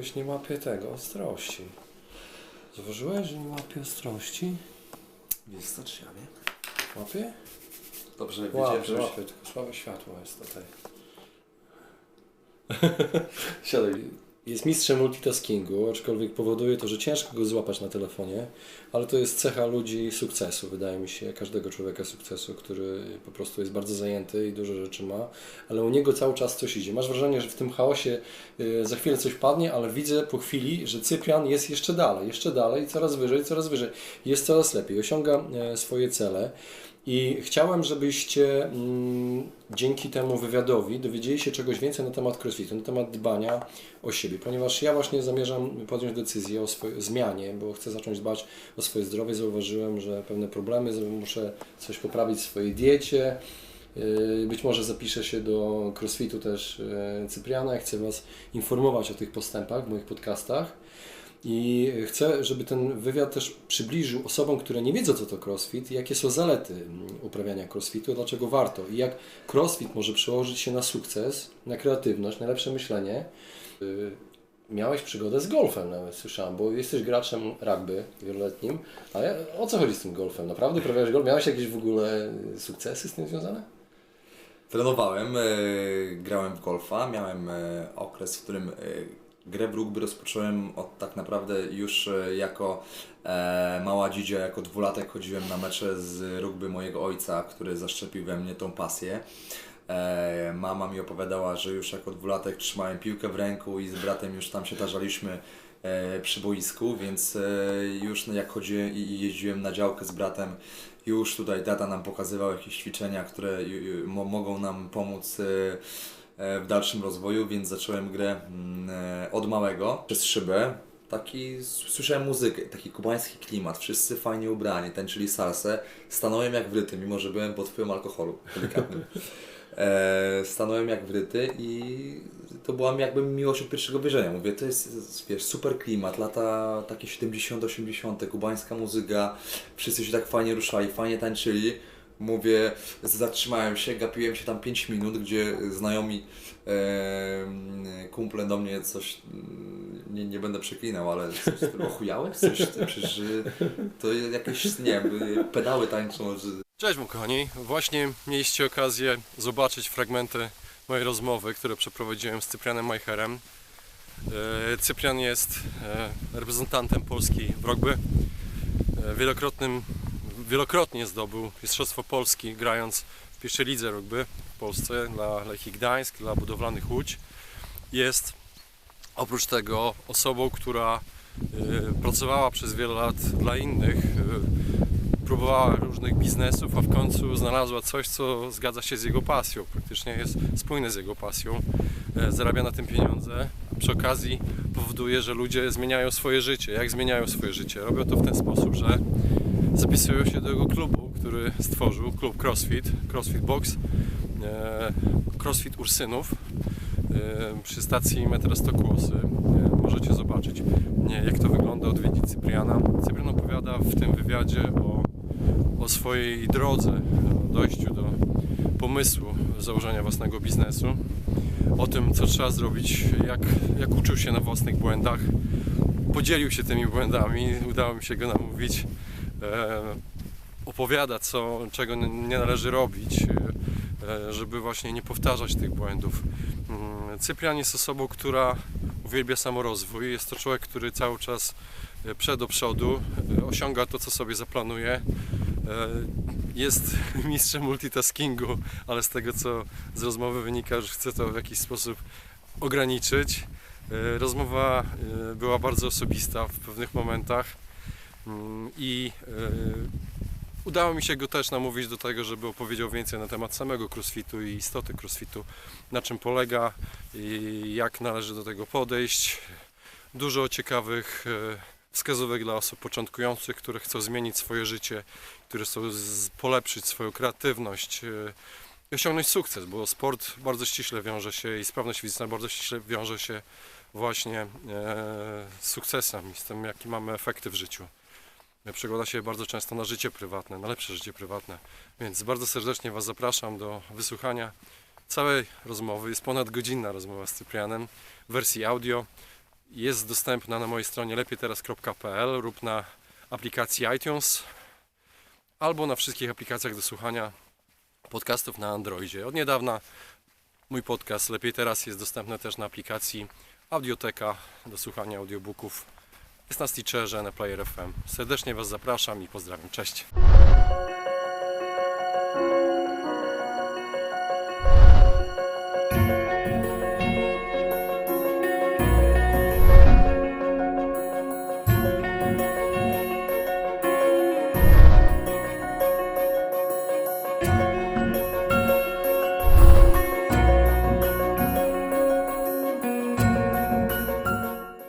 Ktoś nie łapie tego, ostrości. Zauważyłeś, że nie łapie ostrości? Wiesz co, czy ja wiem? Łapie? Dobrze, wiedziałem, że... łapie, tylko słabe światło jest tutaj. Siadaj. Jest mistrzem multitaskingu, aczkolwiek powoduje to, że ciężko go złapać na telefonie, ale to jest cecha ludzi sukcesu, wydaje mi się, każdego człowieka sukcesu, który po prostu jest bardzo zajęty i dużo rzeczy ma, ale u niego cały czas coś idzie. Masz wrażenie, że w tym chaosie y, za chwilę coś padnie, ale widzę po chwili, że Cyprian jest jeszcze dalej, jeszcze dalej, coraz wyżej, coraz wyżej. Jest coraz lepiej, osiąga e, swoje cele. I chciałem, żebyście mm, dzięki temu wywiadowi dowiedzieli się czegoś więcej na temat crossfitu, na temat dbania o siebie, ponieważ ja właśnie zamierzam podjąć decyzję o swojej zmianie, bo chcę zacząć dbać o swoje zdrowie. Zauważyłem, że pewne problemy, muszę coś poprawić w swojej diecie. Yy, Być może zapiszę się do crossfitu też yy, Cypriana. Chcę Was informować o tych postępach w moich podcastach. I chcę, żeby ten wywiad też przybliżył osobom, które nie wiedzą, co to crossfit, jakie są zalety mm, uprawiania crossfitu, dlaczego warto i jak crossfit może przełożyć się na sukces, na kreatywność, na lepsze myślenie. Yy, Miałeś przygodę z golfem nawet, słyszałem, bo jesteś graczem rugby wieloletnim, ale o co chodzi z tym golfem? Naprawdę uprawiałeś golf? Miałeś jakieś w ogóle sukcesy z tym związane? Trenowałem, e, grałem w golfa, miałem e, okres, w którym e, grę w rugby rozpocząłem od tak naprawdę już jako e, mała dzidzia, jako dwulatek chodziłem na mecze z rugby mojego ojca, który zaszczepił we mnie tą pasję. E, mama mi opowiadała, że już jako dwulatek trzymałem piłkę w ręku i z bratem już tam się tarzaliśmy e, przy boisku, więc e, już jak chodziłem i jeździłem na działkę z bratem, już tutaj tata nam pokazywał jakieś ćwiczenia, które mogą nam pomóc w dalszym rozwoju, więc zacząłem grę mm, od małego przez szybę. Taki, słyszałem muzykę, taki kubański klimat, wszyscy fajnie ubrani, tańczyli salsę. Stanąłem jak wryty, mimo że byłem pod wpływem alkoholu delikatnym. E, stanąłem jak wryty i to była mi jakby miłość od pierwszego wejrzenia. Mówię, to jest, wiesz, super klimat, lata takie 70, 80, kubańska muzyka, wszyscy się tak fajnie ruszali, fajnie tańczyli. Mówię, zatrzymałem się, gapiłem się tam 5 minut, gdzie znajomi e, kumple do mnie coś, mm, nie, nie będę przeklinał, ale coś, ochujałeś? Coś, przecież to jakieś, nie wiem, pedały tańczą, że Cześć moi kochani, właśnie mieliście okazję zobaczyć fragmenty mojej rozmowy, które przeprowadziłem z Cyprianem Majcherem. E, Cyprian jest e, reprezentantem Polski w rugby. E, Wielokrotnym, wielokrotnie zdobył Mistrzostwo Polski grając w pierwszej lidze rugby w Polsce dla Lechii Gdańsk, dla Budowlanych Łódź. Jest oprócz tego osobą, która e, pracowała przez wiele lat dla innych, e, próbowała różnych biznesów, a w końcu znalazła coś, co zgadza się z jego pasją. Praktycznie jest spójne z jego pasją. E, Zarabia na tym pieniądze. Przy okazji powoduje, że ludzie zmieniają swoje życie. Jak zmieniają swoje życie? Robią to w ten sposób, że zapisują się do jego klubu, który stworzył, klub CrossFit, CrossFit Box, e, CrossFit Ursynów e, przy stacji metra Stokłosy. E, Możecie zobaczyć, jak to wygląda, odwiedzić Cypriana. Cyprian opowiada w tym wywiadzie o, o swojej drodze, o dojściu do pomysłu założenia własnego biznesu, o tym, co trzeba zrobić, jak, jak uczył się na własnych błędach. Podzielił się tymi błędami, udało mi się go namówić. E, opowiada, co, czego nie należy robić, e, żeby właśnie nie powtarzać tych błędów. Mm, Cyprian jest osobą, która uwielbia samorozwój. Jest to człowiek, który cały czas e, przed do przodu, osiąga to, co sobie zaplanuje. Jest mistrzem multitaskingu, ale z tego, co z rozmowy wynika, że chce to w jakiś sposób ograniczyć. Rozmowa była bardzo osobista w pewnych momentach i e, udało mi się go też namówić do tego, żeby opowiedział więcej na temat samego crossfitu i istoty crossfitu, na czym polega i jak należy do tego podejść. Dużo ciekawych e, wskazówek dla osób początkujących, które chcą zmienić swoje życie, które chcą polepszyć swoją kreatywność e, i osiągnąć sukces, bo sport bardzo ściśle wiąże się i sprawność fizyczna bardzo ściśle wiąże się właśnie z sukcesem i z tym, jakie mamy efekty w życiu. Przekłada się bardzo często na życie prywatne, na lepsze życie prywatne. Więc bardzo serdecznie Was zapraszam do wysłuchania całej rozmowy. Jest ponad godzinna rozmowa z Cyprianem w wersji audio. jest dostępna na mojej stronie lepiejteraz.pl lub na aplikacji iTunes albo na wszystkich aplikacjach do słuchania podcastów na Androidzie. Od niedawna mój podcast Lepiej Teraz jest dostępny też na aplikacji Audioteka do słuchania audiobooków. Jest na Stitcherze, na Player FM. Serdecznie Was zapraszam i pozdrawiam. Cześć!